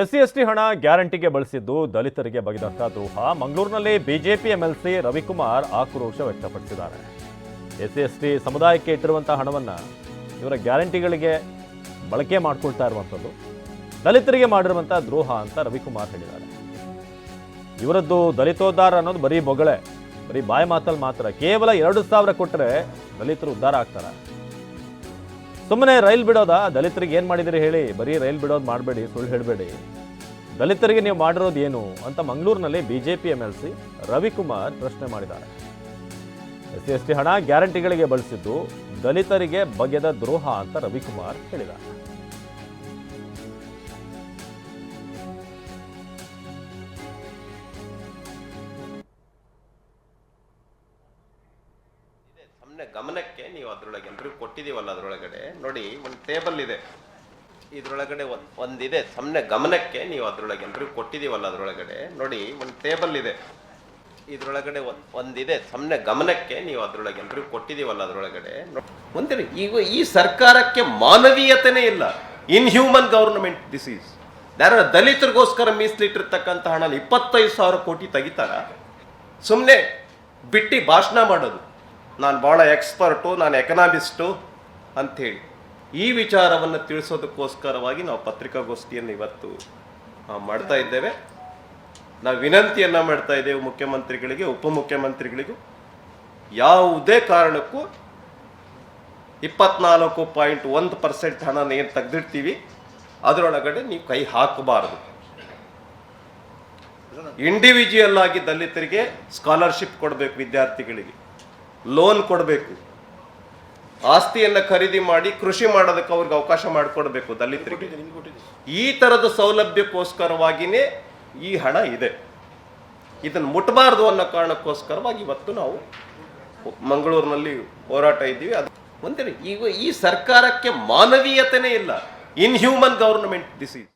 S C S T ಹಣ ಗ್ಯಾರಂಟಿಗೆ ಬಳಸಿದ್ದು ದಲಿತರಿಗೆ ಬಗೆದಂತ ದ್ರೋಹ. ಮಂಗಳೂರಿನಲ್ಲಿ ಬಿಜೆಪಿ ಎಂಎಲ್ಸಿ ರವಿಕುಮಾರ್ ಆಕ್ರೋಶ ವ್ಯಕ್ತಪಡಿಸಿದ್ದಾರೆ. ಎಸ್ ಸಿ ಎಸ್ ಟಿ ಸಮುದಾಯಕ್ಕೆ ಇಟ್ಟಿರುವಂತಹ ಹಣವನ್ನು ಇವರ ಗ್ಯಾರಂಟಿಗಳಿಗೆ ಬಳಕೆ ಮಾಡಿಕೊಳ್ತಾ ಇರುವಂಥದ್ದು, ದಲಿತರಿಗೆ ಮಾಡಿರುವಂತಹ ದ್ರೋಹ ಅಂತ ರವಿಕುಮಾರ್ ಹೇಳಿದ್ದಾರೆ. ಇವರದ್ದು ದಲಿತೋದ್ಧಾರ ಅನ್ನೋದು ಬರೀ ಬೊಗಳೆ, ಬರೀ ಬಾಯಿ ಮಾತಲ್ಲಿ ಮಾತ್ರ. ಕೇವಲ ಎರಡು ಸಾವಿರ ಕೊಟ್ಟರೆ ದಲಿತರು ಉದ್ಧಾರ ಆಗ್ತಾರೆ. ಸುಮ್ಮನೆ ರೈಲ್ ಬಿಡೋದಾ? ದಲಿತರಿಗೆ ಏನು ಮಾಡಿದಿರಿ ಹೇಳಿ? ಬರೀ ರೈಲ್ ಬಿಡೋದು ಮಾಡಬೇಡಿ, ಸುಳ್ಳು ಹೇಳಬೇಡಿ. ದಲಿತರಿಗೆ ನೀವು ಮಾಡಿರೋದು ಏನು ಅಂತ ಮಂಗಳೂರಿನಲ್ಲಿ BJP M L C Ravikumar ಪ್ರಶ್ನೆ ಮಾಡಿದ್ದಾರೆ. ಎಸ್ ಸಿ, ಎಸ್ ಟಿ ಹಣ ಗ್ಯಾರಂಟಿಗಳಿಗೆ ಬಳಸಿದ್ದು ದಲಿತರಿಗೆ ಬಗೆದ ದ್ರೋಹ ಅಂತ ರವಿಕುಮಾರ್ ಹೇಳಿದ್ದಾರೆ. ಸುಮ್ಮನೆ ಗಮನಕ್ಕೆ ನೀವು ಅದರೊಳಗೆ ಎಲ್ರಿಗೂ ಕೊಟ್ಟಿದೀವಲ್ಲ ಅದರೊಳಗಡೆ. ನೋಡಿ, ಒಂದು ಟೇಬಲ್ ಇದೆ. ಇದರೊಳಗಡೆ ಒಂದು ಒಂದಿದೆ. ಸುಮ್ಮನೆ ಗಮನಕ್ಕೆ ನೀವು ಅದ್ರೊಳಗೆ ಎಲ್ರಿಗೂ ಕೊಟ್ಟಿದೀವಲ್ಲ ಅದರೊಳಗಡೆ. ನೋಡಿ, ಒಂದು ಟೇಬಲ್ ಇದೆ. ಇದರೊಳಗಡೆ ಒಂದು ಒಂದಿದೆ. ಸುಮ್ಮನೆ ಗಮನಕ್ಕೆ ನೀವು ಅದ್ರೊಳಗೆ ಎಲ್ರಿಗೂ ಕೊಟ್ಟಿದೀವಲ್ಲ ಅದರೊಳಗಡೆ. ಒಂದೇ ಈಗ ಈ ಸರ್ಕಾರಕ್ಕೆ ಮಾನವೀಯತೆನೇ ಇಲ್ಲ. ಇನ್ಹ್ಯೂಮನ್ ಗವರ್ನಮೆಂಟ್ ದಿಸ್ ಈಸ್ ಯಾರ ದಲಿತರಿಗೋಸ್ಕರ ಮೀಸಲಿಟ್ಟಿರ್ತಕ್ಕಂಥ ಹಣ ಇಪ್ಪತ್ತೈದು ಸಾವಿರ ಕೋಟಿ ತೆಗಿತಾರ. ಸುಮ್ಮನೆ ಬಿಟ್ಟು ಭಾಷಣ ಮಾಡೋದು. ನಾನು ಭಾಳ ಎಕ್ಸ್ಪರ್ಟು, ನಾನು ಎಕನಾಮಿಸ್ಟು ಅಂಥೇಳಿ. ಈ ವಿಚಾರವನ್ನು ತಿಳಿಸೋದಕ್ಕೋಸ್ಕರವಾಗಿ ನಾವು ಪತ್ರಿಕಾಗೋಷ್ಠಿಯನ್ನು ಇವತ್ತು ಮಾಡ್ತಾ ಇದ್ದೇವೆ. ನಾವು ವಿನಂತಿಯನ್ನು ಮಾಡ್ತಾ ಇದ್ದೇವೆ ಮುಖ್ಯಮಂತ್ರಿಗಳಿಗೆ, ಉಪಮುಖ್ಯಮಂತ್ರಿಗಳಿಗೂ. ಯಾವುದೇ ಕಾರಣಕ್ಕೂ ಇಪ್ಪತ್ನಾಲ್ಕು ಪಾಯಿಂಟ್ ಒಂದು ಪರ್ಸೆಂಟ್ ಹಣನ ಏನು ತೆಗೆದಿಡ್ತೀವಿ, ಅದರೊಳಗಡೆ ನೀವು ಕೈ ಹಾಕಬಾರದು. ಇಂಡಿವಿಜುವಲ್ ಆಗಿ ದಲಿತರಿಗೆ ಸ್ಕಾಲರ್ಶಿಪ್ ಕೊಡಬೇಕು ವಿದ್ಯಾರ್ಥಿಗಳಿಗೆ. ಲೋನ್ ಕೊಡಬೇಕು. ಆಸ್ತಿಯನ್ನ ಖರೀದಿ ಮಾಡಿ ಕೃಷಿ ಮಾಡೋದಕ್ಕೆ ಅವ್ರಿಗೆ ಅವಕಾಶ ಮಾಡಿಕೊಡ್ಬೇಕು ದಲಿತರಿಗೆ. ಈ ತರದ ಸೌಲಭ್ಯಕ್ಕೋಸ್ಕರವಾಗಿನೇ ಈ ಹಣ ಇದೆ. ಇದನ್ನು ಮುಟ್ಟಬಾರ್ದು ಅನ್ನೋ ಕಾರಣಕ್ಕೋಸ್ಕರವಾಗಿ ಇವತ್ತು ನಾವು ಮಂಗಳೂರಿನಲ್ಲಿ ಹೋರಾಟ ಇದ್ದೀವಿ. ಅದು ಒಂದೇ ಈಗ ಈ ಸರ್ಕಾರಕ್ಕೆ ಮಾನವೀಯತೆನೇ ಇಲ್ಲ. Inhuman government this is